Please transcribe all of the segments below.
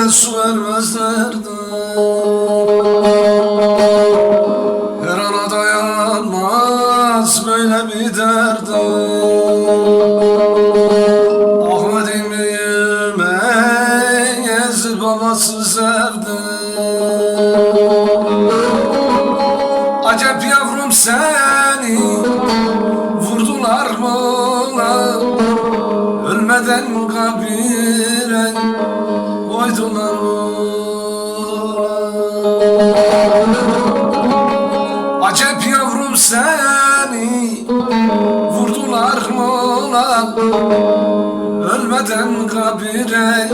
Bize su vermezlerdi Her ana dayanmaz böyle bir derdi Ahmet'in büyüme gezi babası zerdi Acep yavrum seni vurdular mı lan? Ölmeden kabir Ölmeden kabire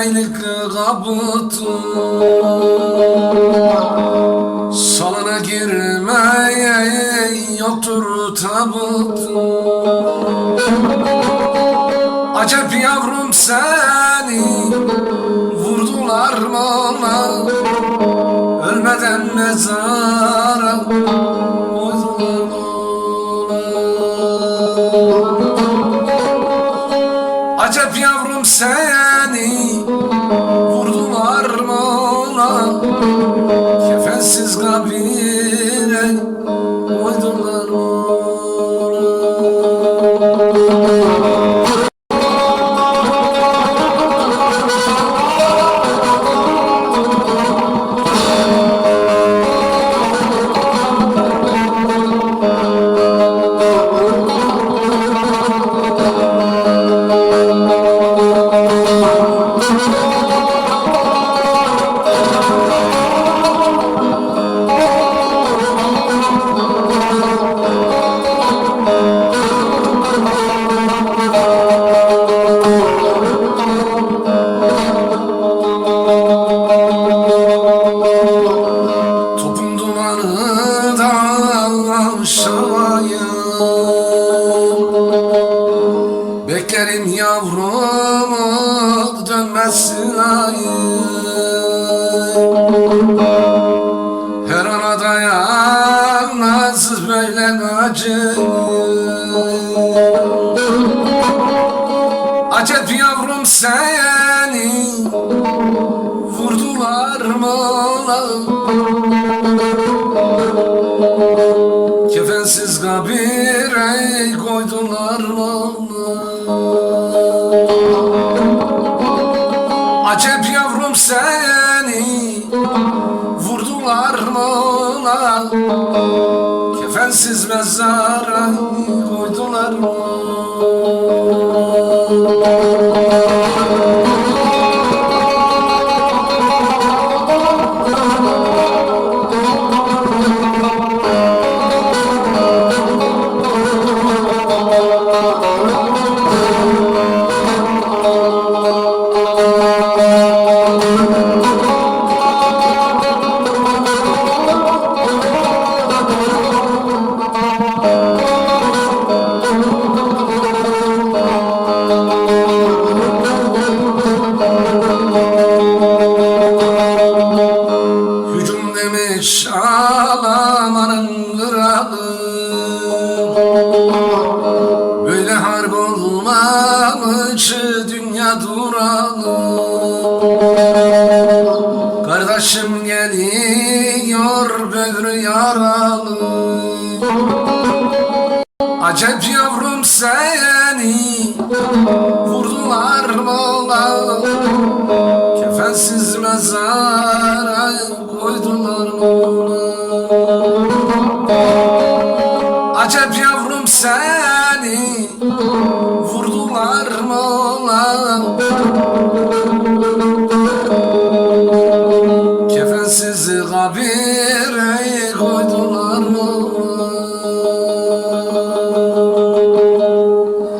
beylik kabutu Salına girmeye yoktur tabutu Acep yavrum seni vurdular mı lan? Ölmeden mezara Beklerim yavrumu dönmesin ayı Her ana dayanmaz böyle acı Acep yavrum seni vurdular mı? Kefensiz kabire Acep yavrum seni vurdular mı lan? Kefensiz mezara koydular mı? Olmamış dünya duralı. Kardeşim geliyor böğrü yaralı. Acep yavrum seni vurdular lan Kefensiz mezar